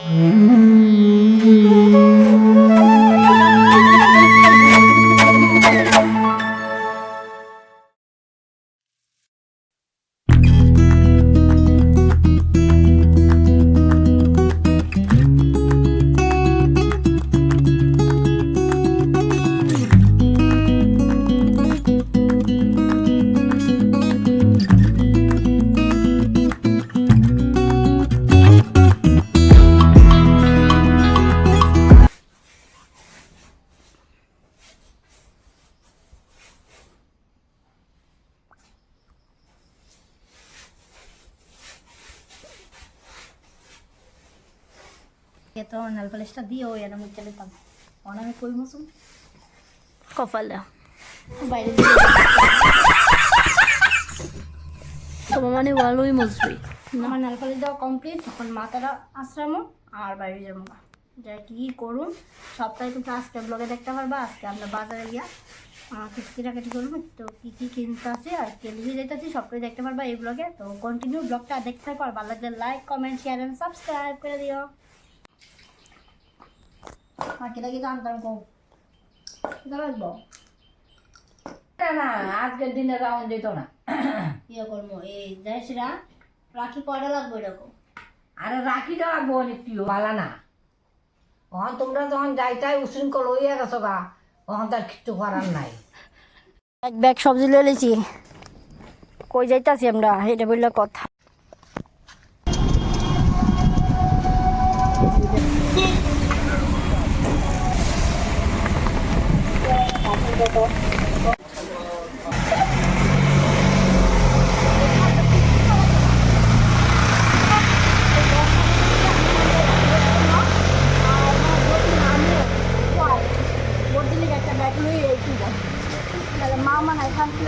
うん。তো নাল পালিশটা দিও এর মধ্যে নিতাম অন আমি কই মসুম? কপালে বাইরে তোমার মানে ভালোই মজবি আমার নাল পালিশ দেওয়া কমপ্লিট তখন মাথাটা আশ্রামো আর বাইরে যাব না। যা কি করুন সপ্তাহে তুমি আজকে ব্লগে দেখতে পারবা আজকে আমরা বাজারে গিয়া কেনাকাটি করব। তো কী কী কিনতে আছে আর কেলিভি যেতেছি সবটাই দেখতে পারবা এই ব্লগে তো কন্টিনিউ ব্লগটা দেখতে আর ভালো লাগলে like comment share and subscribe করে দিও। আর জানতাম কো কেটা লাগবো না না আজকের দিনে যাওয়া যেত না। ইয়ে করব এই দেশরা রাখি কয়টা লাগবে এরকম? আরে রাখি তো রাখব নিত্য পালা না। তখন তোমরা যখন যাইতাই উশৃঙ্খল হইয়া গেছো গা তখন তার কিছু করার নাই। এক ব্যাগ সবজি লয়ে লেছি। কই যাইতাছি আমরা? এটা বললে কথা একটা ব্যাগ লই এই তাহলে মা মানে শান্তি লাগে না মানে আমরা আইতে দিল না মানে তুমি যদি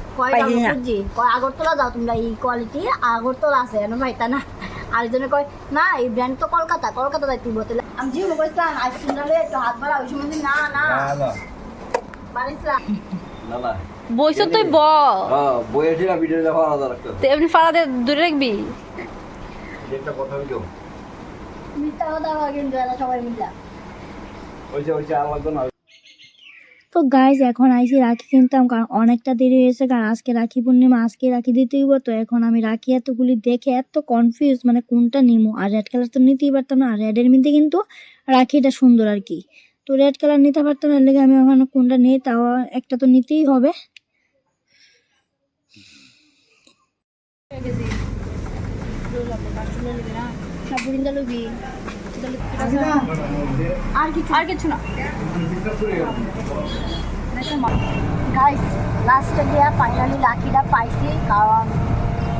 পাইছি না। কয় আগরতলা যাও তোমরা এই কোয়ালিটি আগরতলা আছে এনে না। আরেকজনে কয় না এই ব্র্যান্ড তো কলকাতা কলকাতা যাই তুই আমি জিও কইতাম আইসক্রিমটা লয়ে একটু হাত বাড়া ওই সময় না না। বাড়িছিলাম। না না। বইস তুই ব। হ্যাঁ বইয়ে ভিডিও দেখা আলাদা রাখতে তো এমনি ফাড়াতে দূরে রাখবি? একটা কথা হইল। মিথ্যা কথা কিন্তু এরা সবাই মিলা। ওইসে ওইসে আর লাগতো না তো গাইজ এখন আইসি রাখি কিনতাম কারণ অনেকটা দেরি হয়েছে কারণ আজকে রাখি পূর্ণিমা আজকে রাখি দিতে হইব তো এখন আমি রাখি এতগুলি দেখে এত কনফিউজ মানে কোনটা নিমো? আর রেড কালার তো নিতেই পারতাম না আর রেডের মধ্যে কিন্তু রাখিটা সুন্দর আর কি। তো রেড কালার নিতে পারতাম না এর লেগে আমি ওখানে কোনটা নেই তাও একটা তো নিতেই হবে। আর কিছু আর কিছু না গাইস লাস্টে গিয়ে ফাইনালি লাকিটা পাইছি, কারণ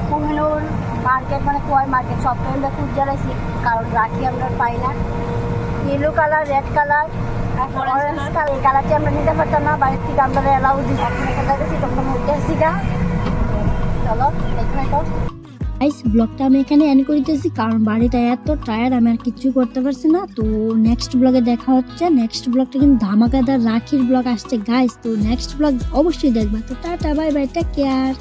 কোহিনুর মার্কেট মানে কোয়াই মার্কেট সব টাইমটা খুঁজে রাখছি কারণ রাখি আমরা পাই না। Yellow colour red colour orange কালারটি আমরা নিতে পারতাম না, বাড়ির থেকে আমরা এলাউ দিচ্ছি এখানে দেখেছি তোমরা মধ্যে গাইস ব্লগটা আমি এখানে এন্ড করিতেছি কারণ বাড়িটা এত টায়ার আমি আর কিছু করতে পারছি না। তো নেক্সট ব্লগে দেখা হচ্ছে। নেক্সট ব্লগটা কিন্তু ধামাকাদার রাখির ব্লগ আসছে। গাইস তো নেক্সট ব্লগ অবশ্যই দেখবা। তো tata bye bye take care